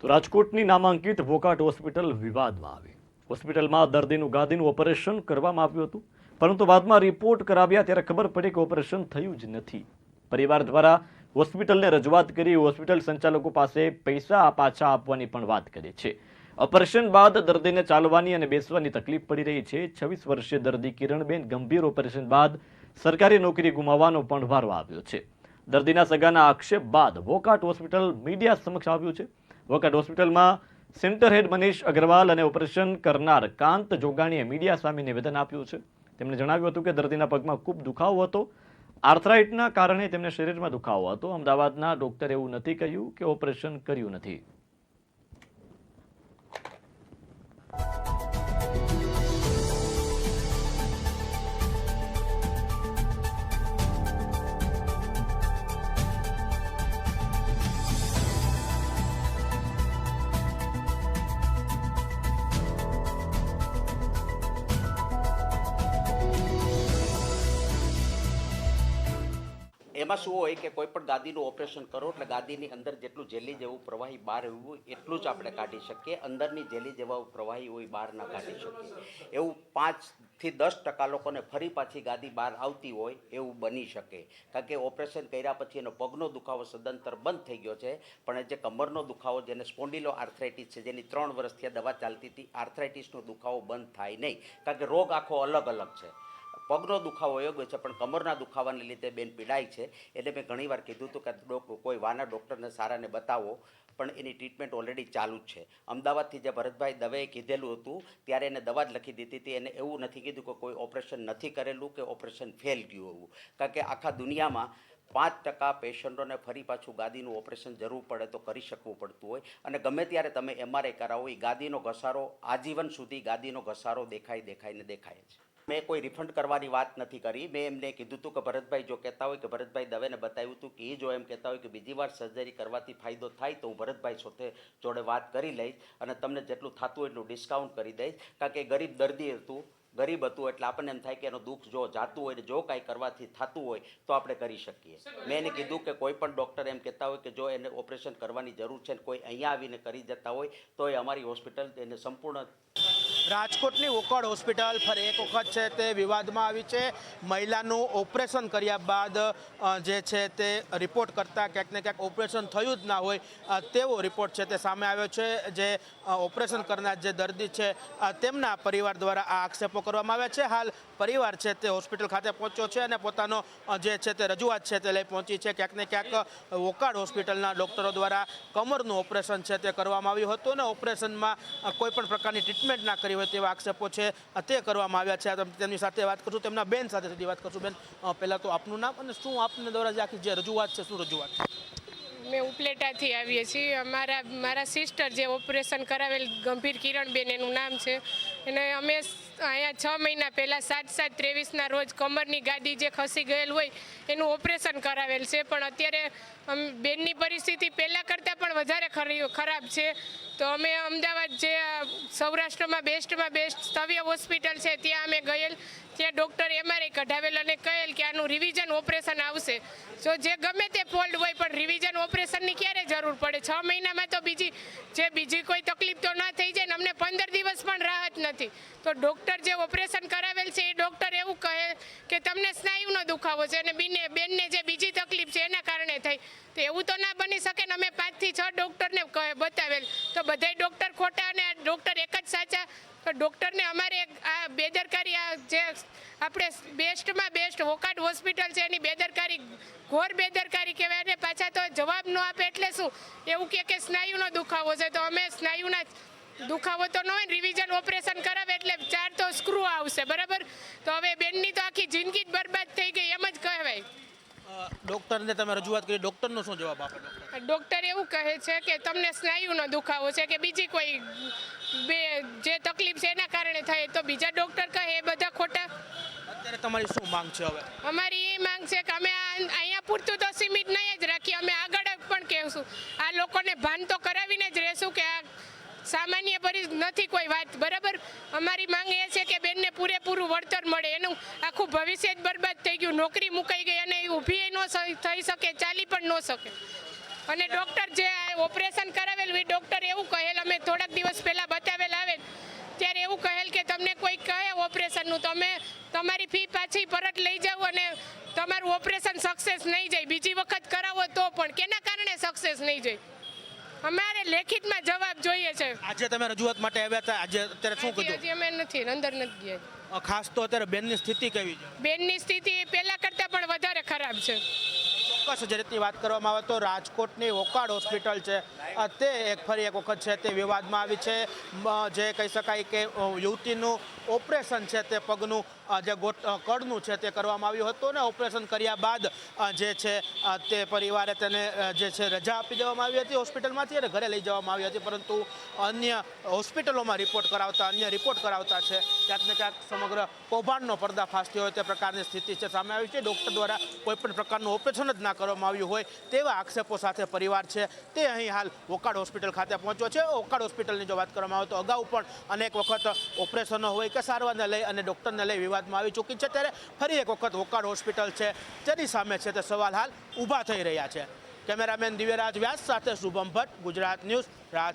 તો રાજકોટની નામાંકિત વોકાટ હોસ્પિટલ વિવાદમાં આવી. હોસ્પિટલમાં દર્દીનું ગાદીનું ઓપરેશન કરવામાં આવ્યું હતું. પરંતુ બાદમાં રિપોર્ટ કરાવ્યા ત્યારે ખબર પડી કે ઓપરેશન થયું જ નથી. પરિવાર દ્વારા હોસ્પિટલને રજૂઆત કરી હોસ્પિટલ સંચાલકો પાસે પૈસા પાછા આપવાની પણ વાત કરી છે. ઓપરેશન બાદ દર્દીને ચાલવાની અને બેસવાની તકલીફ પડી રહી છે. છવ્વીસ વર્ષીય દર્દી કિરણબેન ગંભીર ઓપરેશન બાદ સરકારી નોકરી ગુમાવવાનો પણ વારો આવ્યો છે. દર્દીના સગાના આક્ષેપ બાદ વોકાટ હોસ્પિટલ મીડિયા સમક્ષ આવ્યું છે. વોકાટ હોસ્પિટલમાં સેન્ટર હેડ મનીષ અગ્રવાલ અને ઓપરેશન કરનાર કાંત જોગાણીએ મીડિયા સામે નિવેદન આપ્યું છે. તેમણે જણાવ્યું હતું કે દર્દીના પગમાં ખૂબ દુખાવો હતો. આર્થરાઇટના કારણે તેમને શરીરમાં દુખાવો હતો. અમદાવાદના ડોક્ટરે એવું નથી કહ્યું કે ઓપરેશન કર્યું નથી. એમાં શું હોય કે કોઈ પણ ગાદીનું ઓપરેશન કરો એટલે ગાદીની અંદર જેટલું જેલી જેવું પ્રવાહી બહાર એવું એટલું જ આપણે કાઢી શકીએ. અંદરની જેલી જેવા પ્રવાહી હોય બહાર ના કાઢી શકીએ. એવું પાંચથી દસ ટકા લોકોને ફરી પાછી ગાદી બહાર આવતી હોય એવું બની શકે. કારણ કે ઓપરેશન કર્યા પછી એનો પગનો દુખાવો સદંતર બંધ થઈ ગયો છે. પણ જે કમરનો દુખાવો જેને સ્પોન્ડિલો આર્થરાઇટિસ છે, જેની ત્રણ વર્ષથી આ દવા ચાલતી હતી, આર્થરાઇટિસનો દુખાવો બંધ થાય નહીં. કારણ કે રોગ આખો અલગ અલગ છે. પગનો દુખાવો યોગ્ય છે, પણ કમરના દુખાવાને લીધે બેન પીડાય છે. એટલે મેં ઘણીવાર કીધું હતું કે કોઈ વાના ડૉક્ટરને સારાને બતાવો, પણ એની ટ્રીટમેન્ટ ઓલરેડી ચાલુ જ છે. અમદાવાદથી જે ભરતભાઈ દવેએ કીધેલું હતું, ત્યારે એને દવા જ લખી દીધી હતી. એને એવું નથી કીધું કે કોઈ ઓપરેશન નથી કરેલું કે ઓપરેશન ફેલ ગયું એવું કારણ કે આખા દુનિયામાં પાંચ ટકા પેશન્ટોને ફરી પાછું ગાદીનું ઓપરેશન જરૂર પડે તો કરી શકવું પડતું હોય. અને ગમે ત્યારે તમે એમઆરઆઈ કરાવો એ ગાદીનો ઘસારો, આજીવન સુધી ગાદીનો ઘસારો દેખાય દેખાય ને દેખાય છે મેં કોઈ રિફંડ કરવાની વાત નથી કરી. મેં એમને કીધું હતું કે ભરતભાઈ, જો કહેતા હોય કે ભરતભાઈ દવેને બતાવ્યું હતું કે એ જો એમ કહેતા હોય કે બીજી વાર સર્જરી કરવાથી ફાયદો થાય તો હું ભરતભાઈ સાથે જોડે વાત કરી લઈશ અને તમને જેટલું થતું એટલું ડિસ્કાઉન્ટ કરી દઈશ. કારણ કે ગરીબ દર્દી હતું, ગરીબ હતું એટલે આપણને એમ થાય કે એનું દુઃખ જો જાતું હોય ને જો કાંઈ કરવાથી થતું હોય તો આપણે કરી શકીએ. મેં એને કીધું કે કોઈ પણ ડૉક્ટર એમ કહેતા હોય કે જો એને ઓપરેશન કરવાની જરૂર છે ને કોઈ અહીંયા આવીને કરી જતા હોય, તો એ અમારી હોસ્પિટલ એને સંપૂર્ણ રાજકોટની ઓકળ હોસ્પિટલ ફરી એક વખત છે તે વિવાદમાં આવી છે. મહિલાનું ઓપરેશન કર્યા બાદ જે છે તે રિપોર્ટ કરતાં ક્યાંક ને ક્યાંક ઓપરેશન થયું જ ના હોય તેવો રિપોર્ટ છે તે સામે આવ્યો છે. જે ઓપરેશન કરનાર જે દર્દી છે તેમના પરિવાર દ્વારા આ આક્ષેપો કરવામાં આવ્યા છે. હાલ પરિવાર છે તે હોસ્પિટલ ખાતે પહોંચ્યો છે અને પોતાનો જે છે તે રજૂઆત છે તે લઈ પહોંચી છે. ક્યાંક ને ક્યાંક વોકાડ હોસ્પિટલના ડૉક્ટરો દ્વારા કમરનું ઓપરેશન છે તે કરવામાં આવ્યું હતું અને ઓપરેશનમાં કોઈપણ કોઈ પણ પ્રકારની ટ્રીટમેન્ટ ના કરી હોય તેવા આક્ષેપો છે તે કરવામાં આવ્યા છે. તમ- તેમની સાથે વાત કરશું, તેમના બેન સાથે સીધી વાત કરશું. બેન પહેલાં તો આપનું નામ અને શું આપને દ્વારા જે આખી જે રજૂઆત છે, શું રજૂઆત મેં ઉપલેટાથી આવીએ છીએ. અમારા, મારા સિસ્ટર જે ઓપરેશન કરાવેલ ગંભીર કિરણબેન, એનું નામ છે. અને અમે અહીંયા છ મહિના પહેલાં સાત સાત ત્રેવીસના રોજ કમરની ગાદી જે ખસી ગયેલ હોય, એનું ઓપરેશન કરાવેલ છે. પણ અત્યારે અમ, બેનની પરિસ્થિતિ પહેલાં કરતાં પણ વધારે ખરી, ખરાબ છે. તો અમે અમદાવાદ જે સૌરાષ્ટ્રમાં બેસ્ટમાં બેસ્ટ સ્તવ્ય હોસ્પિટલ છે, ત્યાં અમે ગયેલ. ત્યાં ડૉક્ટર એમઆરઆઈ કઢાવેલ અને કહેલ કે આનું રિવિઝન ઓપરેશન આવશે. જો જે ગમે તે ફોલ્ડ હોય, પણ રિવિઝન ઓપરેશનની ક્યારે જરૂર પડે? છ મહિનામાં તો બીજી, જે બીજી કોઈ તકલીફ તો ના થઈ જાય ને, અમને પંદર દિવસ પણ રાહત નથી. તો ડૉક્ટર જે ઓપરેશન કરાવેલ છે, એ ડૉક્ટર એવું કહે કે તમને સ્નાયુનો દુખાવો છે અને બીને, બેનને જે બીજી તકલીફ છે, એના કારણે થઈ તો એવું તો ના બની શકે ને, અમે છ ડૉક્ટરને બતાવેલ. તો બધાય ડૉક્ટર ખોટા અને ડૉક્ટર એક જ સાચા. તો ડૉક્ટરને અમારે આ બેદરકારી આ જે આપણે બેસ્ટમાં બેસ્ટ વોકાટ હોસ્પિટલ છે એની બેદરકારી, ઘોર બેદરકારી કહેવાય અને પાછા તો જવાબ ન આપે એટલે શું? એવું કહે કે સ્નાયુનો દુખાવો છે. તો અમે સ્નાયુના દુખાવો તો ન હોય રિવિઝન ઓપરેશન કરાવે એટલે ચાર તો સ્ક્રૂ આવશે. બરાબર? તો હવે બેનની તો આખી જિંદગી જ બરબાદ થઈ ગઈ એમ જ કહેવાય અ, ડૉક્ટરને તમે રજૂઆત કરી ડૉક્ટરનો શું જવાબ આપો ડૉક્ટર? એવું કહે છે કે તમને સ્નાયુનો દુખાવો છે કે બીજી કોઈ બે જે તકલીફ છે એના કારણે થાય તો બીજા ડૉક્ટર કહે એ બધા ખોટા. અત્યારે તમારી શું માંગ છે હવે? અમારી એ માંગ છે કે અમે આ અહીંયા પૂરતું તો સીમિત નહીં જ રાખીએ અમે આગળ પણ કહેશું. આ લોકોને ભાન તો કરાવીને જ રહેશું કે આ સામાન્ય પરી નથી કોઈ વાત. બરાબર? અમારી માંગ એ છે કે બેનને પૂરેપૂરું વળતર મળે એનું આખું ભવિષ્ય જ ગયું, નોકરી મુકાઈ ગઈ અને એ ઊભી ન થઈ શકે, ચાલી પણ ન શકે. અને ડૉક્ટર જે ઓપરેશન કરાવેલું, એ ડૉક્ટર એવું કહેલ, અમે થોડાક દિવસ પહેલાં બતાવેલ આવે ત્યારે એવું કહેલ કે તમને કોઈ કહે ઓપરેશનનું તમે તમારી ફી પાછી પરત લઈ જાઓ અને તમારું ઓપરેશન સક્સેસ નહીં જાય. બીજી વખત કરાવો તો પણ, કેના કારણે સક્સેસ નહીં જાય? અમારે લેખિતમાં જવાબ જોઈએ છે. આજે તમે રજૂઆત માટે આવ્યા હતા. આજે અત્યારે શું કીધું? હજી અમે નથી અંદર નથી ગયા. ખાસ તો અત્યારે બેનની સ્થિતિ કેવી છે? બેનની સ્થિતિ પહેલા કરતાં પણ વધારે ખરાબ છે. ચોક્કસ જે રીતની વાત કરવામાં આવે તો રાજકોટની ઓકાડ હોસ્પિટલ છે. તે એક ફરી એક વખત છે તે વિવાદમાં આવી છે. જે કહી શકાય કે યુવતીનું ઓપરેશન છે તે પગનું જે ગોટ કડનું છે તે કરવામાં આવ્યું હતું ને ઓપરેશન કર્યા બાદ જે છે તે પરિવારે તેને જે છે રજા આપી દેવામાં આવી હતી હોસ્પિટલમાંથી અને ઘરે લઈ જવામાં આવી હતી. પરંતુ અન્ય હોસ્પિટલોમાં રિપોર્ટ કરાવતા, અન્ય રિપોર્ટ કરાવતા છે. ક્યાંક ને ક્યાંક સમગ્ર કૌભાંડનો પર્દાફાશ થયો તે પ્રકારની સ્થિતિ છે. સામે આવી છે. ડૉક્ટર દ્વારા કોઈપણ પ્રકારનું ઓપરેશન જ ના કરવામાં આવ્યું હોય તેવા આક્ષેપો સાથે પરિવાર છે. તે અહીં હાલ ઓકાડ હોસ્પિટલ ખાતે પહોંચ્યો છે. ઓકાડ હોસ્પિટલની જો વાત કરવામાં આવે તો અગાઉ પણ અનેક વખત ઓપરેશનો હોય કે સારવારને લઈ અને ડૉક્ટરને લઈ વિવાદમાં આવી ચૂકી છે. ત્યારે ફરી એક વખત ઓકાડ હોસ્પિટલ છે. તેની સામે છે તે સવાલ હાલ ઊભા થઈ રહ્યા છે. કેમેરામેન દિવ્યરાજ વ્યાસ સાથે શુભમ ભટ્ટ, ગુજરાત ન્યૂઝ, રાજ